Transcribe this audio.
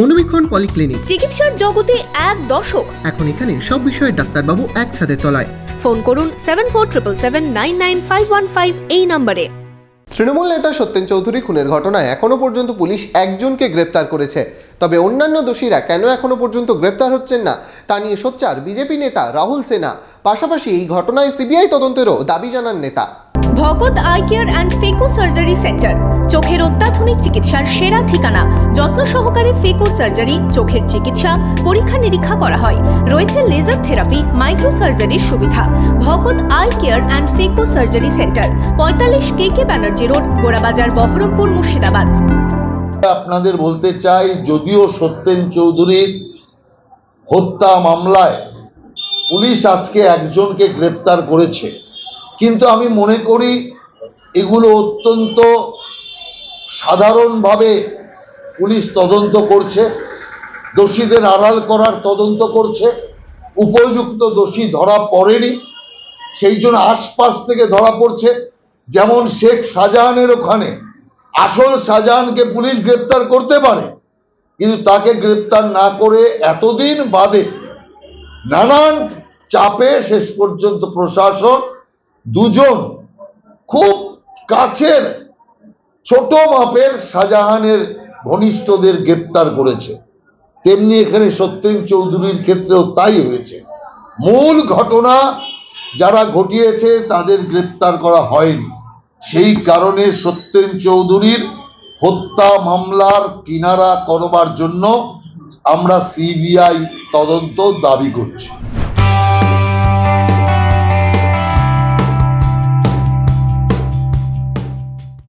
মনোবীক্ষণ polyclinic. চিকিৎসার জগতে এক দশক এখন এখানে সব বিষয়ে ডাক্তারবাবু একসাথে তলায়। ফোন করুন seven four triple seven nine nine five one five এই নম্বরে। তৃণমূল নেতা সত্যেন চৌধুরী খুনের ঘটনায় এখনও পর্যন্ত পুলিশ একজনকে গ্রেপ্তার করেছে। তবে অন্যান্য দোষীরা কেন এখনও পর্যন্ত গ্রেপ্তার হচ্ছেন না তা নিয়ে সোচ্চার বিজেপি নেতা রাহুল সেনা। পাশাপাশি এই ঘটনায় সিবিআই তদন্তেরও দাবি জানান নেতা। Bhagat eye care and phaco surgery centre চোখের অত্যাধুনিক চিকিৎসার সেরা ঠিকানা। যত্ন সহকারে ফেকো সার্জারি চোখের চিকিৎসা, পরীক্ষা নিরীক্ষা করা হয়। রয়েছে লেজার থেরাপি মাইক্রো সার্জারির সুবিধা। Bhagat eye care and phaco surgery centre পঁয়তাল্লিশ K K Banerjee road, Gorabazar, Berhampore, Murshidabad. আপনাদের বলতে চাই, যদিও সত্যেন চৌধুরীর হত্যা মামলায় পুলিশ আজকে একজনকে গ্রেপ্তার করেছে। কিন্তু আমি মনে করি এগুলো অত্যন্ত সাধারণভাবে পুলিশ তদন্ত করছে, দোষীদের আড়াল করার তদন্ত করছে, উপযুক্ত দোষী ধরা পড়েনি, সেই জন্য আশপাশ থেকে ধরা পড়ছে। যেমন শেখ শাহজাহানের ওখানে, আসল শাহজাহানকে পুলিশ গ্রেপ্তার করতে পারে, কিন্তু তাকে গ্রেপ্তার না করে এতদিন বাদে নানান চাপে শেষ পর্যন্ত প্রশাসন দুজন খুব কাছের, ছোট মাপের শাহজাহানের ঘনিষ্ঠদের গ্রেপ্তার করেছে। তেমনি এখানে সত্যেন চৌধুরীর ক্ষেত্রেও তাই হয়েছে। মূল ঘটনা যারা ঘটিয়েছে তাদের গ্রেপ্তার করা হয়নি। সেই কারণে সত্যেন চৌধুরীর হত্যা মামলার কিনারা করবার জন্য আমরা সিবিআই তদন্ত দাবি করছি।